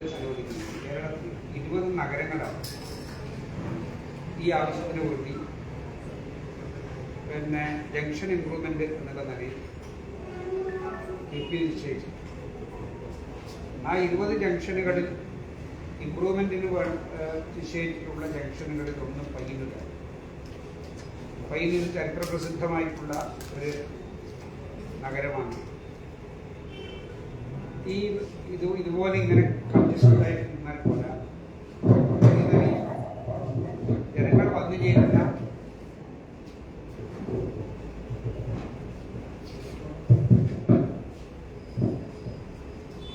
കേരളത്തിൽ ഇരുപത് നഗരങ്ങളാണ് ഈ ആവശ്യത്തിന് വേണ്ടി. പിന്നെ ജംഗ്ഷൻ ഇംപ്രൂവ്മെന്റ് എന്നുള്ള നിലയിൽ നിശ്ചയിച്ചു. ആ ഇരുപത് ജംഗ്ഷനുകളിൽ ഇംപ്രൂവ്മെന്റിന് നിശ്ചയിച്ചിട്ടുള്ള ജംഗ്ഷനുകളിൽ ഒന്നും പയ്യന്നൂരാണ് പയ്യന്നൂർ ചരിത്ര പ്രസിദ്ധമായിട്ടുള്ള ഒരു നഗരമാണ്. ഈ ഇത് ഇതുപോലെ ഇങ്ങനെ ആയിട്ട് നിന്നാൽ പോരാ ജനങ്ങൾ വന്നു ചേരുന്ന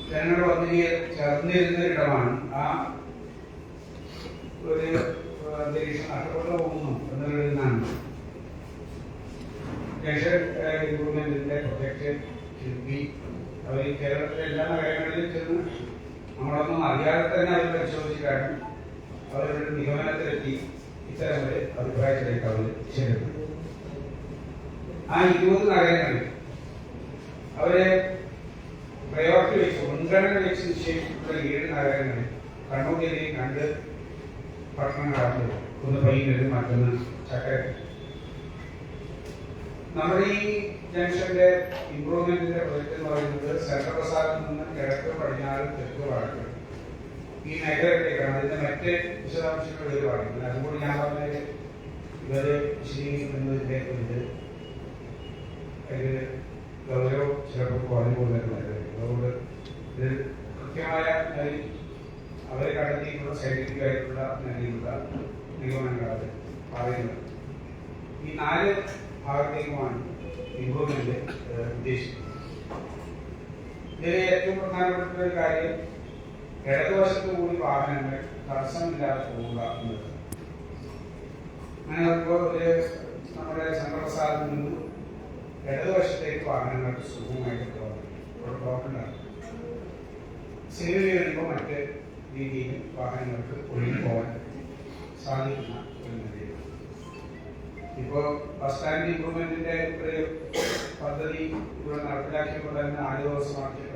ജനങ്ങൾ വന്നു ചേർന്നിരുന്ന ഒരിടമാണ് ആ ഒരു അന്തരീക്ഷം നഷ്ടപ്പെട്ടു പോകുന്നു എന്നൊരിടുന്നാണ് ജംഗ്ഷൻ ഇംപ്രൂവ്മെന്റിന്റെ പ്രൊജക്ട് ശില്പി അവർ കേരളത്തിലെ എല്ലാ നഗരങ്ങളിലും ചെന്ന് നമ്മളൊന്നും അറിയാതെ തന്നെ അവർ പരിശോധിച്ചിട്ടാണ് അവരുടെ നിഗമനത്തിലെത്തി ഇത്തരം ഒരു അഭിപ്രായത്തിലേക്ക് അവർ ആ ഇരുപത് നഗരങ്ങളിൽ അവരെ പ്രയോറിറ്റി വെച്ച് മുൻഗണന വെച്ച് നിശ്ചയിച്ചിട്ടുള്ള ഏഴ് നഗരങ്ങളിൽ കണ്ണൂർ ജില്ലയിൽ രണ്ട് പട്ടണങ്ങളാണ് ഒന്ന് പയ്യന്നൂരും മറ്റൊന്ന് ചക്കര നമ്മുടെ ഈ ജംഗ്ഷന്റെ ഇംപ്രൂവ്മെന്റിന്റെ പ്രൊജക്ട് എന്ന് പറയുന്നത് സെൻട്രൽ പ്രസാദിൽ നിന്ന് കിഴക്ക് പടിഞ്ഞാറ് തെക്ക് ഈ നഗരത്തേക്കാണ് അതിന്റെ മറ്റ് വിശദാംശങ്ങൾ പറയുന്നത് അതുകൊണ്ട് ഞാൻ പറഞ്ഞത് ഇവർ വിശദീകരിക്കുന്നതിന്റെ ഇത് അതിൽ ഗൗരവം ചിലപ്പോൾ കുറഞ്ഞു അതുകൊണ്ട് ഇത് കൃത്യമായ അവരെ കണ്ടെത്തിയിട്ടുള്ള സയന്റിഫിക് ആയിട്ടുള്ള നിലയിലുള്ള നിഗമനങ്ങളാണ് പറയുന്നത്. ഈ നാല് ഭാഗത്തേക്കുമാണ് ഇംപ്രൂവ്മെന്റ് ഉദ്ദേശിക്കുന്നത്. ഇതിൽ ഏറ്റവും പ്രധാനപ്പെട്ട ഒരു കാര്യം ഇടതുവശത്ത് കൂടി വാഹനങ്ങൾ തടസ്സമില്ലാതെ പോവുക എന്നത് അങ്ങനെ നമ്മുടെ ചന്ദ്രപ്രസാദിൽ നിന്നും ഇടതുവശത്തേക്ക് വാഹനങ്ങൾക്ക് സുഖമായിട്ട് പോകാം ബ്ലോക്കുണ്ടാകും സിഗ്നൽ വരുമ്പോൾ മറ്റ് രീതിയിൽ വാഹനങ്ങൾക്ക് ഒഴിഞ്ഞു പോകാൻ സാധിക്കുന്ന ഒരു നിലയാണ് ഇപ്പോൾ ബസ് സ്റ്റാൻഡ് ഇംപ്രൂവ്മെന്റിന്റെ ഒരു പദ്ധതി ഇവിടെ നടപ്പിലാക്കിയപ്പോൾ തന്നെ നാല് ദിവസമാക്കിയപ്പോ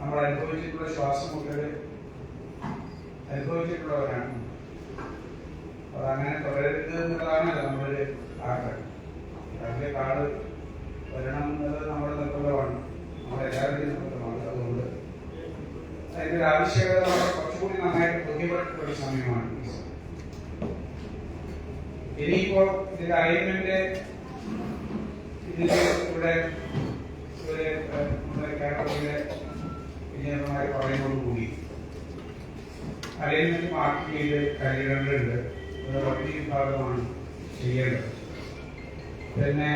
നമ്മൾ അനുഭവിച്ചിട്ടുള്ള ശ്വാസമുട്ടൽ അനുഭവിച്ചിട്ടുള്ളവരാണ്. അതങ്ങനെ തുടരരുത് എന്നുള്ളതാണല്ലോ നമ്മളൊരു ആഗ്രഹം. കാട് വരണം എന്നത് നമ്മുടെ നിർബന്ധമാണ്. നമ്മുടെ എല്ലാവരുടെയും നിർബന്ധമാണ്. അതുകൊണ്ട് അതിന്റെ ആവശ്യകത കുറച്ചുകൂടി നന്നായിട്ട് ബോധ്യപ്പെട്ടിട്ടുള്ള ഒരു സമയമാണ് ഇനിയിപ്പോ ഇതിന്റെ അലൈൻമെന്റ് ഇതിന്റെ ഇവിടെ ഇവിടെ നമ്മുടെ കേരളത്തിലെ എഞ്ചിനീയർമാർ പറയുന്നതോടുകൂടി അലൈൻമെന്റ് മാർക്ക് ചെയ്ത് കഴിയേണ്ടതുണ്ട് അത് വണ്ടി വിഭാഗമാണ് ചെയ്യേണ്ടത്. പിന്നെ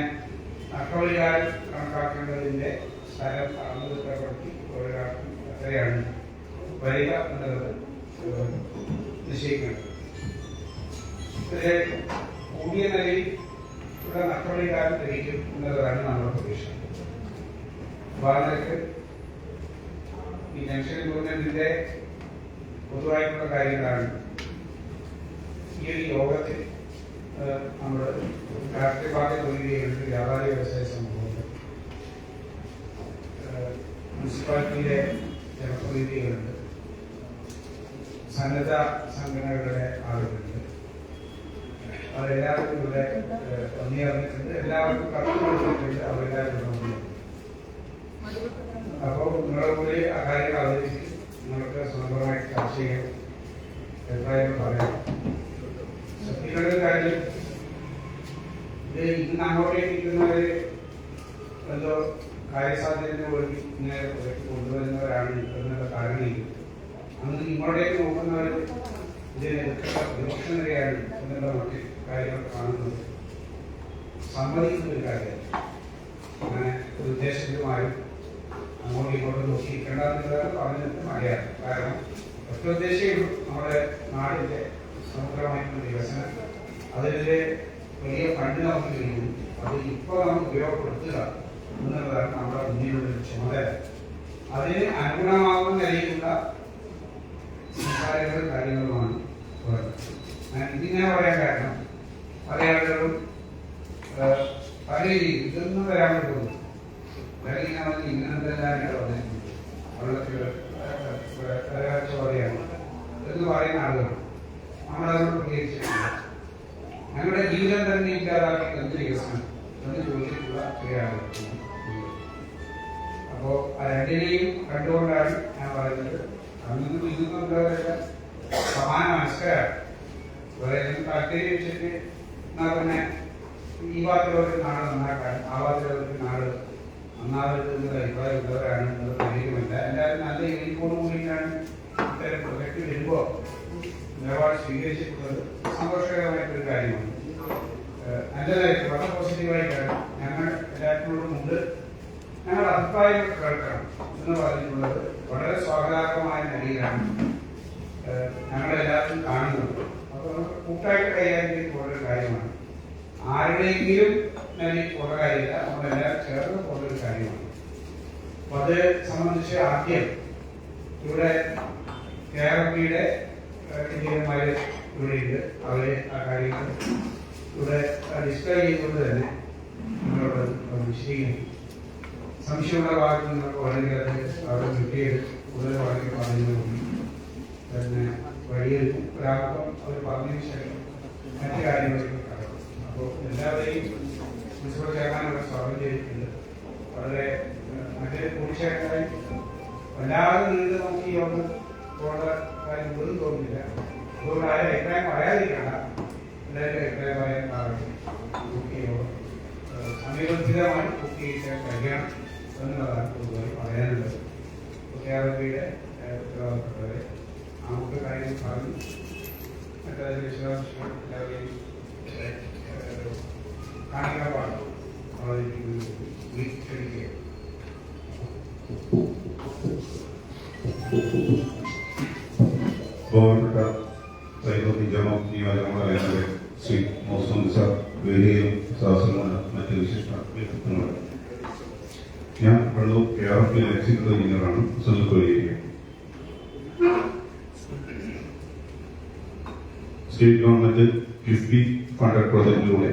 നഷ്ടപരിഹാരം കണക്കാക്കേണ്ടതിന്റെ സ്ഥലം അളന്ന് തിട്ടപ്പെടുത്തി ഒരാൾക്ക് എത്രയാണ് വരിക എന്നുള്ളത് ഏഹ്, നിശ്ചയിക്കേണ്ടത്. ഇതിലെ കൂടിയ നിലയിൽ ഇവിടെ നഷ്ടപരിഹാരം ലഭിക്കും എന്നുള്ളതാണ് നമ്മുടെ പ്രതീക്ഷ. വാഹനക്ക് ഈ ജംഗ്ഷൻ ഗവൺമെന്റിന്റെ പൊതുവായിട്ടുള്ള കാര്യങ്ങളാണ് ഈ ഒരു യോഗത്തിൽ നമ്മൾ രാഷ്ട്രീയ പാർട്ടി പ്രതിനിധികളുണ്ട് വ്യാപാരി വ്യവസായ സംഭവങ്ങൾ മുനിസിപ്പാലിറ്റിയിലെ ജനപ്രതിനിധികളുണ്ട് സന്നദ്ധ സംഘടനകളുടെ ആളുകളുണ്ട്. അവരെല്ലാവർക്കും ഇവിടെ ഇറങ്ങിയിട്ടുണ്ട് എല്ലാവർക്കും കടന്നു കൊടുത്തിട്ടുണ്ട്. അവരെല്ലാവരും. അപ്പോൾ നിങ്ങളുടെ കൂടി ആ കാര്യങ്ങൾ അവതരിപ്പിച്ച് നിങ്ങൾക്ക് സ്വന്തമായി ചർച്ച ചെയ്യാം അഭിപ്രായങ്ങൾ പറയാം ശക്തികളുടെ കാര്യം ഇത് ഇന്ന് അങ്ങോട്ടേക്ക് ഇരിക്കുന്നവര് എന്തോ കാര്യസാധ്യതത്തിന് വേണ്ടി ഇങ്ങനെ കൊണ്ടുവരുന്നവരാണ് എന്നുള്ള കാരണമില്ല അന്ന് ഇങ്ങോട്ടേക്ക് നോക്കുന്നവർ ഇതിനെ നിരയാണ് എന്നുള്ള മറ്റ് കാര്യങ്ങൾ കാണുന്നത്. സമ്മതിക്കുന്ന ഒരു കാര്യം അങ്ങനെ ഒരു ഉദ്ദേശപരമായും അങ്ങോട്ടും ഇങ്ങോട്ടും നോക്കിയിരിക്കേണ്ടതെന്നുള്ളതാണ് പറഞ്ഞത് മലയാളം കാരണം ഒറ്റ നമ്മുടെ നാടിന്റെ സമഗ്രമായിട്ടുള്ള വികസനം അതിനെതിരെ വലിയ ഫണ്ട് നമുക്ക് കഴിയുന്നു അത് ഇപ്പോൾ നമുക്ക് ഉപയോഗപ്പെടുത്തുക എന്നുള്ളതാണ് നമ്മുടെ മുന്നിലുള്ള ചുമതല അതിന് അനുഗുണമാകുന്ന നിലയിലുള്ള സംസാരങ്ങളും കാര്യങ്ങളുമാണ് ഞാൻ ഇതിങ്ങനെ പറയാൻ കാരണം പല ആളുകളും പല രീതിയിൽ ഇതൊന്നും വരാൻ പറ്റുള്ളൂ അല്ലെങ്കിൽ അവർക്ക് ഇങ്ങനത്തെ വെള്ളത്തിൽ കരകച്ചവടയാണ് എന്ന് പറയുന്ന ആളുകൾ. നമ്മളതിനോട് പ്രതികരിച്ചിട്ടില്ല ഞങ്ങളുടെ ജീവിതം തന്നെ ഇല്ലാതാക്കി എന്ത് വികസനം എന്ന് ചോദിച്ചിട്ടുള്ള ചില ആളുകൾ അപ്പോ ആ രണ്ടിനെയും കണ്ടുകൊണ്ടാണ് ഞാൻ പറയുന്നത്. അന്നും ഇന്നും എന്താ സമാന മനസ്സിലാണ് അതായത് താല്പര്യം വെച്ചിട്ട് എന്നാൽ പിന്നെ ഈ ഭാഗത്തുള്ളവർക്ക് നാട് നന്നാക്കാൻ ആ ഭാഗത്തുള്ളവർക്ക് നാട് നന്നാവരുത് എന്നുള്ള അഭിപ്രായം ഉള്ളവരാണ് എന്നുള്ള കാര്യമില്ല എല്ലാവരും നല്ല യൂണിഫോം കൂടിയിട്ടാണ് ഇത്തരം പ്രൊജക്ട് വരുമ്പോൾ നിലപാട് സ്വീകരിച്ചിട്ടുള്ളത് സന്തോഷകരമായിട്ടൊരു കാര്യമാണ് നല്ലതായിട്ട് വളരെ പോസിറ്റീവായിട്ടാണ് ഞങ്ങൾ എല്ലാത്തിനോടും ഉണ്ട് ഞങ്ങളുടെ അഭിപ്രായങ്ങൾ കേൾക്കണം എന്ന് പറഞ്ഞിട്ടുള്ളത് വളരെ സ്വാഗതാർഹമായ നിലയിലാണ് ഞങ്ങളെല്ലാവരും കാണുന്നത് അപ്പോൾ നമുക്ക് കൂട്ടായിട്ട് കൈകാര്യം ചെയ്ത് പോകുന്ന കാര്യമാണ് ആരുടെയെങ്കിലും നിലയിൽ പോകേണ്ട കാര്യമില്ല. നമ്മളെല്ലാവരും ചേർന്ന് പോകുന്ന ഒരു കാര്യമാണ്. അപ്പൊ അത് സംബന്ധിച്ച് ആദ്യം ഇവിടെ കേരളത്തിയുടെ എഞ്ചിനീയർമാര് ഇവിടെയുണ്ട് അവർ ആ കാര്യങ്ങൾ ഇവിടെ ഡിസ്പ്ലേ ചെയ്തുകൊണ്ട് തന്നെ നമ്മളോട് വിശദീകരിക്കും. സംശയമുള്ള ഭാഗത്ത് നിങ്ങൾക്ക് അത് അവിടെ കിട്ടിയത് കൂടുതൽ വളരെ പറഞ്ഞു പിന്നെ വഴിയിൽ ഒരാൾക്കും അവർ പറഞ്ഞതിന് ശേഷം മറ്റു കാര്യങ്ങളൊക്കെ അപ്പോൾ എല്ലാവരെയും മുനിസിപ്പൽ ചെയർമാനോട് സ്വാഗതം ചെയ്തിട്ടുണ്ട്. വളരെ മറ്റേ കൂടിച്ചേരങ്ങളായി വല്ലാതെ നീണ്ട് നോക്കി ഒന്ന് പോകേണ്ട കാര്യം ഒന്നും തോന്നുന്നില്ല. അതുകൊണ്ട് ആരും അഭിപ്രായം പറയാതിരിക്കണ്ട. എല്ലാവരും അഭിപ്രായം പറയാൻ പാടില്ല ബുക്ക് ചെയ്യുമ്പോൾ സമീപസ്ഥിതമായി ബുക്ക് ചെയ്യിക്കാൻ കഴിയണം എന്നുള്ളതാണ് പൊതുവായി പറയാനുള്ളത്. കേരളത്തിലെ ഉത്തരവാദിത്തപ്പെട്ടവരെ നമുക്ക് കാര്യങ്ങൾ പറഞ്ഞു. മറ്റേ വിശ്വാസം എല്ലാവരെയും ഏഹ്, ഏഹ്, കാണിക്കാൻ പാടും അവതരിപ്പിക്കുന്നത് ക്ഷണിക്കുക ബഹുമാനപ്പെട്ട സൈനിക നിജാമം നിയോജകമണ്ഡലങ്ങളുടെ ശ്രീ മോസം സാർ വേദിയിലും സദസ്സിലുമുള്ള മറ്റ് വിശിഷ്ട വ്യക്തിത്വങ്ങൾ ഞാൻ Vellur K R P executive എഞ്ചിനീയറാണ് Sunil Koyyeri state government KIIFB funded പ്രോജക്റ്റിലൂടെ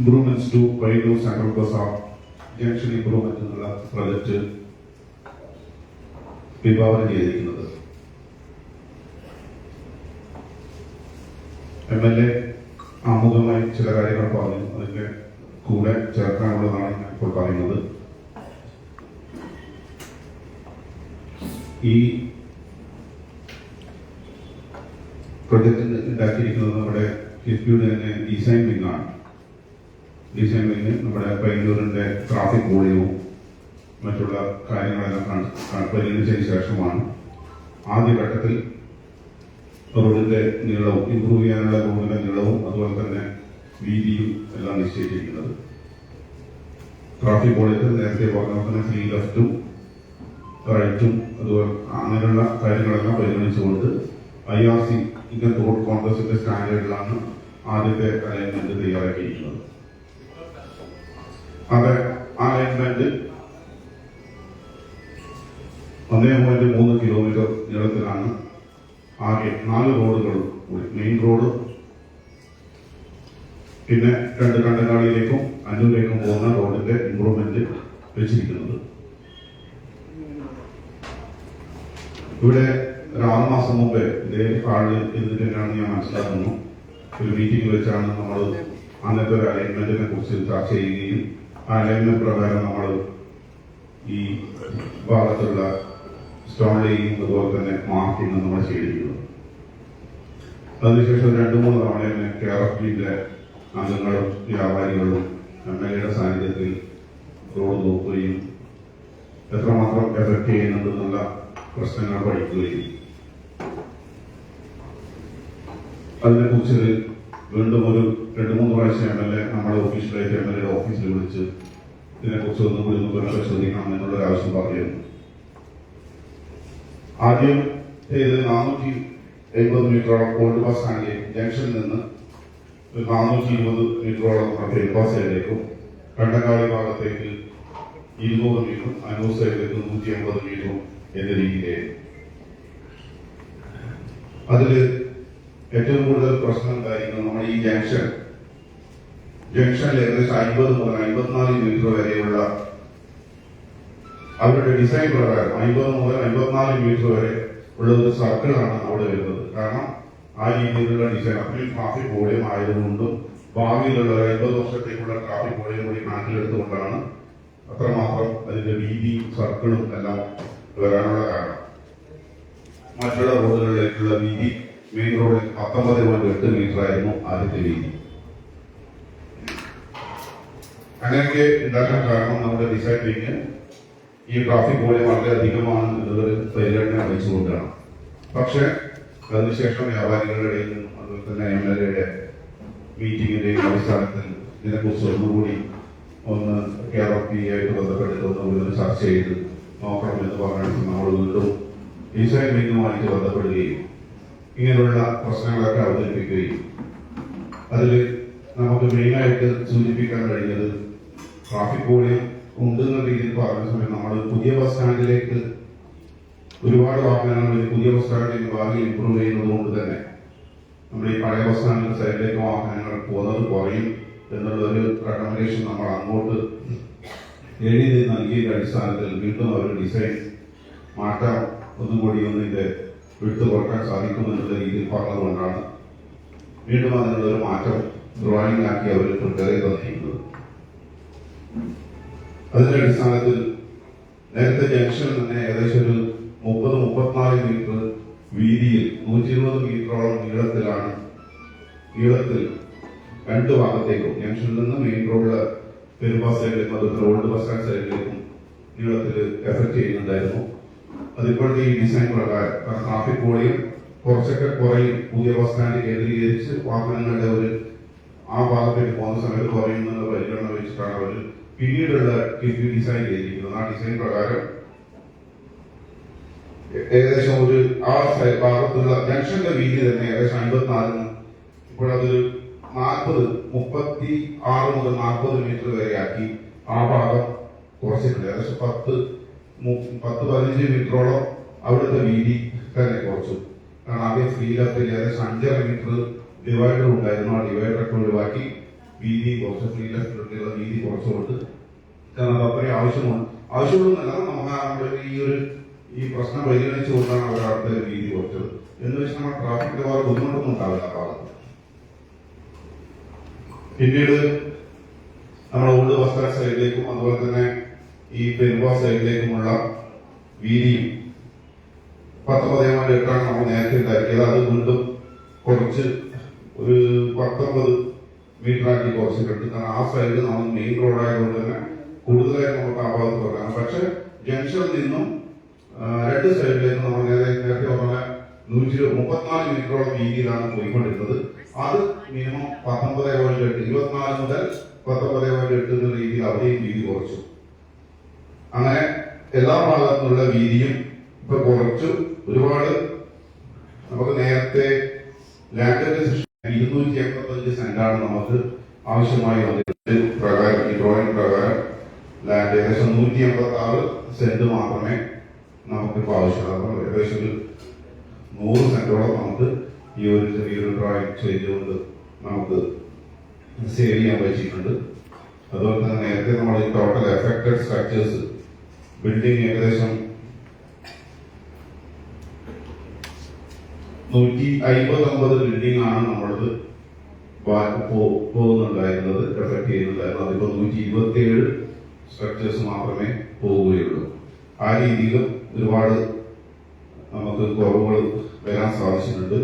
improvements to Payyanur central bazaar junction improvement എന്നുള്ള പ്രൊജക്ട് വിഭാവനം ചെയ്തിരിക്കുന്നത്. എം എൽ എ ആമുഖമായി ചില കാര്യങ്ങൾ പറഞ്ഞു. അതിന്റെ കൂടെ ചേർക്കാനുള്ളതാണ് ഞാൻ ഇപ്പോൾ പറയുന്നത്. ഈ പ്രൊജക്ട് ഉണ്ടാക്കിയിരിക്കുന്നത് നമ്മുടെ കിഫ്ബിയുടെ തന്നെ ഡിസൈൻ വിങ് ആണ് സമയത്ത് നമ്മുടെ പയ്യന്നൂരിന്റെ ട്രാഫിക് വോളിയവും മറ്റുള്ള കാര്യങ്ങളെല്ലാം പരിഗണിച്ചതിന് ശേഷമാണ് ആദ്യഘട്ടത്തിൽ റോഡിന്റെ നീളവും ഇംപ്രൂവ് ചെയ്യാനുള്ള റോഡിന്റെ നീളവും അതുപോലെ തന്നെ വീതിയും എല്ലാം നിശ്ചയിച്ചിരിക്കുന്നത്. ട്രാഫിക് വോളിയത്തിൽ നേരത്തെ പറഞ്ഞ തന്നെ ഫ്രീ ലെഫ്റ്റും റൈറ്റും അതുപോലെ അങ്ങനെയുള്ള കാര്യങ്ങളെല്ലാം പരിഗണിച്ചുകൊണ്ട് I R C Indian road കോൺഗ്രസിന്റെ സ്റ്റാൻഡേർഡിലാണ് ആദ്യത്തെ അലൈൻമെന്റ് തയ്യാറാക്കിയിരിക്കുന്നത്. അത് അലൈൻമെന്റ് ഒന്നേ പോയിന്റ് മൂന്ന് കിലോമീറ്റർ നീളത്തിലാണ്. ആകെ നാല് റോഡുകളും കൂടി. മെയിൻ റോഡ് പിന്നെ രണ്ട് കണ്ടങ്ങാടിയിലേക്കും അന്നൂരിലേക്കും പോകുന്ന റോഡിന്റെ ഇംപ്രൂവ്മെന്റ് വെച്ചിരിക്കുന്നത്. ഇവിടെ ഒരു ആറ് മാസം മുമ്പേ ഇതേ ഹാളിൽ ഇരുന്നിട്ടാണ് ഞാൻ മനസ്സിലാക്കുന്നു. ഒരു മീറ്റിംഗ് വെച്ചാണ് നമ്മൾ അന്നത്തെ ഒരു അലൈൻമെന്റിനെ കുറിച്ച് ചർച്ച ചെയ്യുകയും ആ അലൈൻമെന്റ് പ്രകാരം നമ്മൾ ഈ ഭാഗത്തുള്ള സ്റ്റോൺ ലേയും അതുപോലെ തന്നെ മാർക്കിങ്ങും നമ്മൾ ചെയ്തിരിക്കുന്നു. അതിനുശേഷം രണ്ട് മൂന്ന് തവണ തന്നെ കേരളത്തിന്റെ അംഗങ്ങളും വ്യാപാരികളും എം എൽ എയുടെ സാന്നിധ്യത്തിൽ റോഡ് നോക്കുകയും എത്രമാത്രം എഫക്ട് ചെയ്യുന്നുണ്ടെന്നുള്ള പ്രശ്നങ്ങൾ പഠിക്കുകയും. അതിനെക്കുറിച്ച് വീണ്ടും ഒരു രണ്ട് മൂന്ന് പ്രാവശ്യം എം എൽ എ നമ്മുടെ ഓഫീസിലേക്ക് എം എൽ എയുടെ ഓഫീസിൽ വിളിച്ച് ഇതിനെക്കുറിച്ച് ഒന്നും കൂടി ഒന്ന് പുനഃപരിശോധിക്കണം എന്നുള്ളൊരു ആവശ്യം പറയുന്നു. ആദ്യം ചെയ്ത് നാനൂറ്റി എഴുപത് മീറ്ററോളം ഓൾഡ് ബസ് സ്റ്റാൻഡിലെ ജംഗ്ഷനിൽ നിന്ന് ഒരു നാനൂറ്റി ഇരുപത് മീറ്ററോളം നമ്മുടെ ബസ് സൈഡിലേക്കും കണ്ടങ്ങാടി ഭാഗത്തേക്ക് ഇരുന്നൂറ് മീറ്ററും അനൂർ സൈഡിലേക്ക് നൂറ്റി അമ്പത് മീറ്ററും എന്ന രീതിയിലായിരുന്നു. അതിൽ ഏറ്റവും കൂടുതൽ പ്രശ്നം കാര്യങ്ങൾ നമ്മുടെ ഈ ജംഗ്ഷൻ. ജംഗ്ഷനിൽ ഏകദേശം അൻപത് മുതൽ അൻപത്തിനാല് മീറ്റർ വരെയുള്ള അവരുടെ ഡിസൈൻ പ്രകാരം അമ്പത് മുതൽ അമ്പത്തിനാല് മീറ്റർ വരെ ഉള്ള ഒരു സർക്കിളാണ് അവിടെ വരുന്നത്. കാരണം ആ രീതിയിലുള്ള ഡിസൈൻ അത്രയും ട്രാഫിക് വോളിയം ആയതുകൊണ്ടും ഭാവിയിലുള്ള അമ്പത് വർഷത്തേക്കുള്ള ട്രാഫിക് വോളിയം കൂടി കണക്കിലെടുത്തുകൊണ്ടാണ് അത്രമാത്രം അതിന്റെ വീതി സർക്കിളും എല്ലാം വരാനുള്ള കാരണം. മറ്റുള്ള റോഡുകളിലേക്കുള്ള വീതി മെയിൻ റോഡിൽ പത്തൊമ്പത് പോയിന്റ് എട്ട് മീറ്റർ ആയിരുന്നു ആദ്യത്തെ വീതി അങ്ങനെയൊക്കെ ഉണ്ടാക്കാൻ കാരണം നമ്മുടെ ഡിസൈനിങ് ഈ ട്രാഫിക് വോളിയം വളരെ അധികമാണ് എന്നുള്ളൊരു പരിഗണന വഹിച്ചുകൊണ്ടാണ്. പക്ഷെ അതിനുശേഷം വ്യാപാരികളുടെ ഇടയിൽ നിന്നും അതുപോലെ തന്നെ എം എൽ എയുടെ മീറ്റിംഗിന്റെയും അടിസ്ഥാനത്തിൽ ഇതിനെക്കുറിച്ച് ഒന്നുകൂടി ഒന്ന് ഓഫ് പി ആയിട്ട് ഒന്ന് ചർച്ച ചെയ്ത് നോക്കണം എന്ന് പറഞ്ഞിട്ട് നമ്മൾ വീണ്ടും ഡിസൈൻ വിങ്ങുമായിട്ട് ബന്ധപ്പെടുകയും ഇങ്ങനെയുള്ള പ്രശ്നങ്ങളൊക്കെ അവതരിപ്പിക്കുകയും അതിൽ നമുക്ക് മെയിനായിട്ട് സൂചിപ്പിക്കാൻ കഴിഞ്ഞത് ട്രാഫിക് വോളിയം ഉണ്ടെന്ന രീതിയിൽ പറഞ്ഞ സമയം നമ്മൾ പുതിയ ബസ് സ്റ്റാൻഡിലേക്ക് ഒരുപാട് വാഹനങ്ങൾ പുതിയ ബസ് സ്റ്റാൻഡിലേക്ക് ഭാവിയിൽ ഇമ്പ്രൂവ് ചെയ്യുന്നത് കൊണ്ട് തന്നെ നമ്മുടെ ഈ പഴയ ബസ് സ്റ്റാൻഡിന്റെ സൈഡിലേക്ക് വാഹനങ്ങൾ പോകുന്നത് കുറയും എന്നുള്ളൊരു റെക്കമെൻഡേഷൻ നമ്മൾ അങ്ങോട്ട് എഴുതി നൽകിയ അടിസ്ഥാനത്തിൽ വീണ്ടും അവർ ഡിസൈൻ മാറ്റാം. ഒന്നും കൂടി ഒന്ന് ഇത് വിട്ടു കുറയ്ക്കാൻ സാധിക്കുമെന്നുള്ള രീതിയിൽ പറഞ്ഞതുകൊണ്ടാണ് വീണ്ടും അതിനുള്ള ഒരു മാറ്റം ഡ്രോയിങ് ആക്കി അവർ പ്രിപ്പയർ ചെയ്ത് തന്നിരിക്കുന്നത് അതിന്റെ അടിസ്ഥാനത്തിൽ നേരത്തെ ജംഗ്ഷൻ തന്നെ ഏകദേശം ഒരു മുപ്പത് മുപ്പത്തിനാല് മീറ്റർ വീതിയിൽ നൂറ്റി ഇരുപത് മീറ്ററോളം നീളത്തിലാണ് നീളത്തിൽ രണ്ട് ഭാഗത്തേക്കും ജംഗ്ഷനിൽ നിന്ന് മെയിൻ റോഡിൽ പെരുമ്പാ സൈഡിലേക്കും അതുപോലെ ഓൾഡ് ബസ് സ്റ്റാൻഡ് സൈഡിലേക്കും നീളത്തിൽ എഫക്ട് ചെയ്യുന്നുണ്ടായിരുന്നു. അതിപ്പോഴത്തെ ഈ ഡിസൈൻ പ്രകാരം ട്രാഫിക് വോളിയം കുറച്ചൊക്കെ കുറയും പുതിയ ബസ് സ്റ്റാൻഡ് കേന്ദ്രീകരിച്ച് വാഹനങ്ങളുടെ ഒരു ആ ഭാഗത്തേക്ക് പോകുന്ന സമയത്ത് കുറയുന്നുള്ള പരിഗണന വെച്ചിട്ടാണ് അവർ പിന്നീടുള്ള കിഫ്ബി ഡിസൈൻ ചെയ്തിരിക്കുന്നത്. ആ ഡിസൈൻ പ്രകാരം ഏകദേശം ഒരു ആ ഭാഗത്തുള്ള ജംഗ്ഷന്റെ വീതി തന്നെ ഏകദേശം അമ്പത്തിനാലിന് ഇപ്പോഴതൊരു നാൽപ്പത് മുപ്പത്തി ആറ് മുതൽ നാൽപ്പത് മീറ്റർ വരെ ആക്കി ആ ഭാഗം കുറച്ചിട്ടുണ്ട്. ഏകദേശം പത്ത് പത്ത് പതിനഞ്ച് മീറ്ററോളം അവിടുത്തെ വീതി തന്നെ കുറച്ചു. കാരണം ആദ്യം ലെഫ്റ്റിൽ ഏകദേശം അഞ്ചര മീറ്റർ ഡിവൈഡർ ഉണ്ടായിരുന്നു. ആ ഡിവൈഡറൊക്കെ ഒഴിവാക്കി വീതി കുറച്ച് ലെഫ്റ്റിലുള്ള വീതി കുറച്ചുകൊണ്ട് കാരണം അത് അത്രയും ആവശ്യമാണ്. ആവശ്യമുള്ളതല്ല നമുക്ക് നമ്മുടെ ഈ ഒരു ഈ പ്രശ്നം പരിഗണിച്ചുകൊണ്ടാണ് അവർ അവിടുത്തെ വീതി കുറച്ചത്. എന്ന് വെച്ചാൽ നമ്മൾ ട്രാഫിക് വേറെ ബുദ്ധിമുട്ടൊന്നും ഉണ്ടാവില്ല ഭാഗത്ത്. പിന്നീട് നമ്മൾ ഓൾഡ് സ്റ്റാൻഡ് സൈഡിലേക്കും അതുപോലെ തന്നെ ഈ പെരുമ്പാ സൈഡിലേക്കുമുള്ള വീതിയും പത്തൊമ്പത് പോയിന്റ് എട്ടാണ് നമ്മൾ നേരത്തെ ഉണ്ടാക്കിയത്. അത് വീണ്ടും കുറച്ച് ഒരു പത്തൊമ്പത് മീറ്റർ ആക്കി കുറച്ചിട്ടുണ്ട് കാരണം ആ സൈഡ് നമ്മൾ മെയിൻ റോഡായതുകൊണ്ട് തന്നെ കൂടുതലായി നമുക്ക് ആ ഭാഗത്ത് വെക്കാം പക്ഷെ ജംഗ്ഷനിൽ നിന്നും രണ്ട് സൈഡിലേക്ക് നമ്മൾ നേരെ നേരത്തെ പറഞ്ഞ നൂറ്റി മുപ്പത്തിനാല് മീറ്ററോളം വീതിയിലാണ് പോയിക്കൊണ്ടിരുന്നത്. അത് മിനിമം പത്തൊമ്പത് പോയിന്റ് എട്ട് ഇരുപത്തിനാല് മുതൽ പത്തൊമ്പത് പോയിന്റ് എട്ട് എന്ന രീതിയിൽ അവിടെയും വീതി കുറച്ചു. അങ്ങനെ എല്ലാ ഭാഗത്തുനിന്നുള്ള വീതിയും ഇപ്പൊ കുറച്ചു ഒരുപാട് നമുക്ക് നേരത്തെ ലാൻഡ് ഇരുന്നൂറ്റി എൺപത്തഞ്ച് സെന്റാണ് നമുക്ക് ആവശ്യമായി വന്നിട്ട് പ്രകാരം ഈ ഡ്രോയിങ് പ്രകാരം ലാൻഡ് ഏകദേശം നൂറ്റി എൺപത്തി ആറ് സെന്റ് മാത്രമേ നമുക്കിപ്പോൾ ആവശ്യമുള്ളൂ. ഏകദേശം ഒരു നൂറ് സെന്റോളം നമുക്ക് ഈ ഒരു ചെറിയൊരു ഡ്രോയിങ് ചെയ്തുകൊണ്ട് നമുക്ക് സേവ് ചെയ്യാൻ പറ്റിയിട്ടുണ്ട്. അതുപോലെ തന്നെ നേരത്തെ നമ്മൾ ഈ ടോട്ടൽ എഫക്റ്റഡ് സ്ട്രക്ചേഴ്സ് ബിൽഡിംഗ് ഏകദേശം നൂറ്റി അയ്പത് അമ്പത് ബിൽഡിംഗ് ആണ് നമ്മളത് പോകുന്നുണ്ടായിരുന്നത്. എഫക്ട് ചെയ്യുന്നുണ്ടായിരുന്നത് അതിപ്പോ നൂറ്റി ഇരുപത്തി ഏഴ് സ്ട്രക്ചേഴ്സ് മാത്രമേ പോവുകയുള്ളൂ ആ രീതിയിലും ഒരുപാട് നമുക്ക് കുറവുകൾ വരാൻ സാധിച്ചിട്ടുണ്ട്.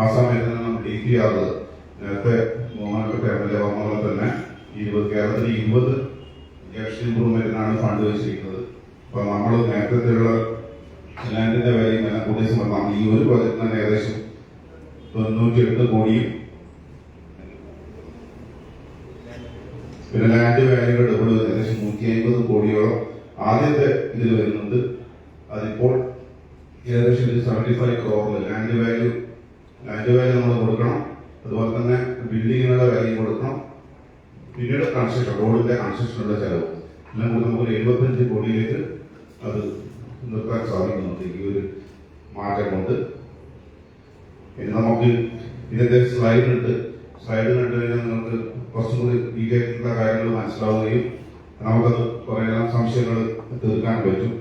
ആ സമയത്ത് തന്നെ നമ്മൾ ഡി പി ആർ നേരത്തെ മൂന്നാമത്തെ എം എൽ എ പറഞ്ഞ തന്നെ ഇരുപത് കേരളത്തിൽ ഇരുപത് ജംഗ്ഷൻ ഇംപ്രൂവ്മെന്റിനാണ് ഫണ്ട് വെച്ചിരിക്കുന്നത്. അപ്പൊ നമ്മൾ നേരത്തെയുള്ള ലാൻഡിന്റെ വിലയും എല്ലാം കൂടി നമ്മൾ ഈ ഒരു പ്രോജക്റ്റ് തന്നെ ഏകദേശം തൊണ്ണൂറ്റി എട്ട് കോടിയും പിന്നെ ലാൻഡ് വാല്യൂ ഡബിൾ ഏകദേശം നൂറ്റി അമ്പത് കോടിയോളം ആദ്യത്തെ ഇതിൽ വരുന്നുണ്ട്. അതിപ്പോൾ ഏകദേശം seventy five crore land value land value നമ്മൾ കൊടുക്കണം. അതുപോലെ തന്നെ ബിൽഡിങ്ങുകളുടെ വാല്യൂ കൊടുക്കണം. പിന്നീട് കൺസ്ട്രക്ഷൻ റോഡിന്റെ കൺസ്ട്രക്ഷനുള്ള ചെലവ്. എല്ലാം കൂടി നമുക്ക് എഴുപത്തഞ്ച് കോടിയിലേക്ക് അത് നിർത്താൻ സാധിക്കുന്നുണ്ട് ഈ ഒരു മാറ്റം കൊണ്ട്. പിന്നെ നമുക്ക് ഇതിന്റെ സ്ലൈഡ് ഉണ്ട്. സ്ലൈഡ് കണ്ടു കഴിഞ്ഞാൽ നിങ്ങൾക്ക് കുറച്ചും കൂടി ഡീറ്റെയിൽ ആയിട്ടുള്ള കാര്യങ്ങൾ മനസ്സിലാവുകയും നമുക്കത് കുറേയെല്ലാം സംശയങ്ങൾ തീർക്കാൻ പറ്റും.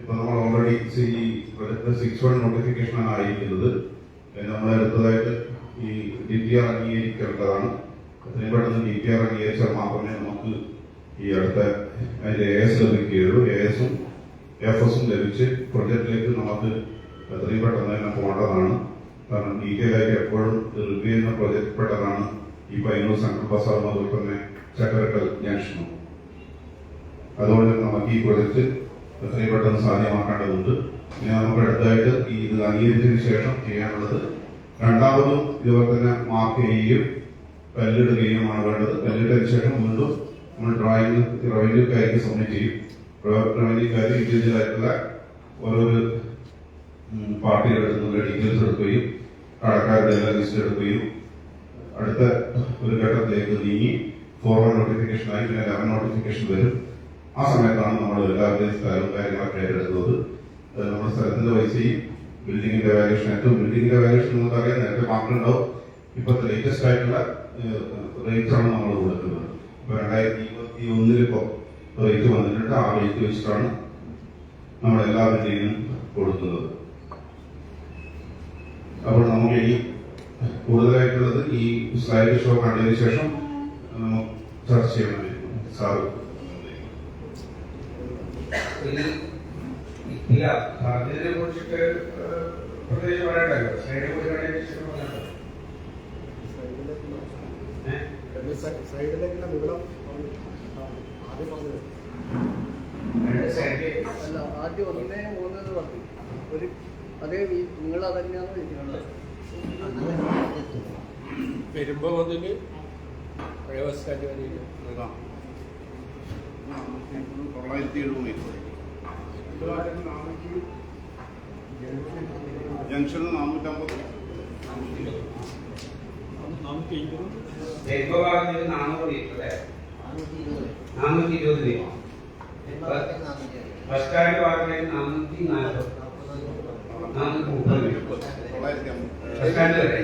ഇപ്പൊ നമ്മൾ ഓൾറെഡി ഈ സിക്സ് വൺ നോട്ടിഫിക്കേഷനാണ് പിന്നെ നമ്മൾ അടുത്തതായിട്ട് ഈ ഡി പി ആർ അംഗീകരിക്കേണ്ടതാണ്. എത്രയും പെട്ടെന്ന് ഡി പി ആർ അംഗീകരിച്ചാൽ മാത്രമേ നമുക്ക് ഈ അടുത്ത അതിന്റെ എ എസ് ലഭിക്കുകയുള്ളൂ എ എസും എഫ് എസും ലഭിച്ച് പ്രൊജക്റ്റിലേക്ക് നമുക്ക് എത്രയും പെട്ടെന്ന് തന്നെ പോകേണ്ടതാണ്. കാരണം ഡീറ്റെയിൽ ആയിട്ട് എപ്പോഴും റിവ്യൂ ചെയ്യുന്ന പ്രൊജക്ട് പെട്ടതാണ്. ഈ പയ്യന്നൂർ സെൻട്രൽ ബസ്സാറും അതുപോലെ തന്നെ ചക്കരക്കൽ ജംഗ്ഷനും അതുകൊണ്ട് നമുക്ക് ഈ പ്രൊജക്ട് എത്രയും പെട്ടെന്ന് സാധ്യമാക്കേണ്ടതുണ്ട്. ഇനി നമുക്ക് അടുത്തായിട്ട് ഈ ഇത് അംഗീകരിച്ചതിന് ശേഷം ചെയ്യാനുള്ളത് രണ്ടാമതും ഇതുപോലെ തന്നെ മാർക്ക് ചെയ്യുകയും കല്ലിടുകയുമാണ് വേണ്ടത്. കല്ലിട്ടതിന് ശേഷം വീണ്ടും നമ്മൾ ഡ്രോയിങ് റവന്യൂക്കാർക്ക് സബ്മിറ്റ് ചെയ്യും. റവന്യൂക്കാർ ഇൻഡിവിജ്വൽ ആയിട്ടുള്ള ഓരോരോ ഉം, പാർട്ടികളുടെ നിന്നുള്ള ഡീറ്റെയിൽസ് എടുക്കുകയും കടക്കാരുടെ എല്ലാം ലിസ്റ്റ് എടുക്കുകയും അടുത്ത ഒരു ഘട്ടത്തിലേക്ക് നീങ്ങി ഫോർവേഡ് നോട്ടിഫിക്കേഷൻ ആയി പിന്നെ ലെവൻ നോട്ടിഫിക്കേഷൻ വരും. ആ സമയത്താണ് നമ്മൾ എല്ലാവരുടെയും സ്ഥലവും കാര്യങ്ങളൊക്കെ ഏറ്റെടുക്കുന്നത്. നമ്മുടെ സ്ഥലത്തിന്റെ പൈസയും ബിൽഡിങ്ങിന്റെ വാല്യൂഷൻ ഏറ്റവും ബിൽഡിങ്ങിന്റെ വാല്യൂഷൻ നമുക്ക് അറിയാം നേരത്തെ പറഞ്ഞിട്ടുണ്ടാവും. ഇപ്പോഴത്തെ ലേറ്റസ്റ്റ് ആയിട്ടുള്ള റേറ്റ്സ് ആണ് നമ്മൾ കൊടുക്കുന്നത്. ഇപ്പൊ രണ്ടായിരത്തി ഇരുപത്തി ഒന്നിലിപ്പോ റേറ്റ് വന്നിട്ടുണ്ട്. ആ റേറ്റ് വെച്ചിട്ടാണ് നമ്മൾ എല്ലാവരുടെയും കൊടുക്കുന്നത്. അപ്പോൾ നമുക്ക് ഇനി കൂടുതലായിട്ടുള്ളത് ഈ സ്ലൈഡ് ഷോ കണ്ടതിന് ശേഷം നമുക്ക് ചർച്ച ചെയ്യണം സാറ് ഇല്ല അതിനെ കുറിച്ചിട്ട് പ്രത്യേകിച്ച് പറയണ്ടല്ലോ? സ്ലൈഡിനെ കുറിച്ച് സൈഡിലേക്കുള്ള വിവരം ആദ്യം പറഞ്ഞത്. അല്ല ആദ്യം ഒന്നേ മൂന്ന് പറഞ്ഞു. ഒരു അതേ നിങ്ങൾ അതന്നെയാണ് വിളിക്കുന്നത്. വരുമ്പോ മുതൽ പഴയ ബസ് സ്റ്റാൻഡ് വരെ തൊള്ളായിരത്തി എഴുപത് ജംഗ്ഷനിൽ നാനൂറ്റമ്പത് ജൈവ ഭാഗത്ത് നാനൂറ് മീറ്റർ അല്ലേ? നാനൂറ്റി ഇരുപത് മീറ്റർ ബസ് സ്റ്റാൻഡ് ഭാഗത്തേക്ക് നാനൂറ്റി നാൽപ്പത് നാനൂറ്റി മുപ്പത് ബസ് സ്റ്റാൻഡ് വരെ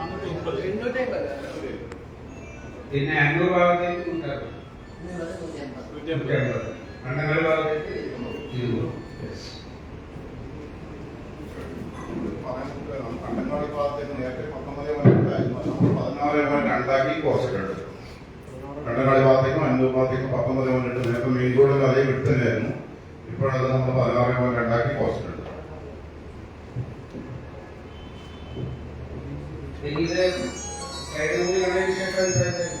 അമ്പത് പിന്നെ അഞ്ഞൂറ് ഭാഗത്തേക്ക് നൂറ്റി ഭാഗത്തേക്ക് ഇരുന്നൂറ്. കണ്ടങ്ങാടി ഭാഗത്തേക്ക് നേരത്തെ പത്തൊമ്പത് നമ്മൾ പതിനാറ് പോയിന്റ് രണ്ടാക്കി കുറച്ചിട്ടുണ്ട്. കണ്ടങ്ങാടി ഭാഗത്തേക്കും അന്നൂർ ഭാഗത്തേക്കും പത്തൊമ്പത് പോയിന്റ് നേരത്തെ മെയിൻ റോഡിൽ അതേ വിട്ട് തന്നെയായിരുന്നു. ഇപ്പോഴത് നമ്മൾ പതിനാറ് പോയിന്റ് രണ്ടാക്കി സൈഡിൽ കൂടി കണ്ടതിന് ശേഷം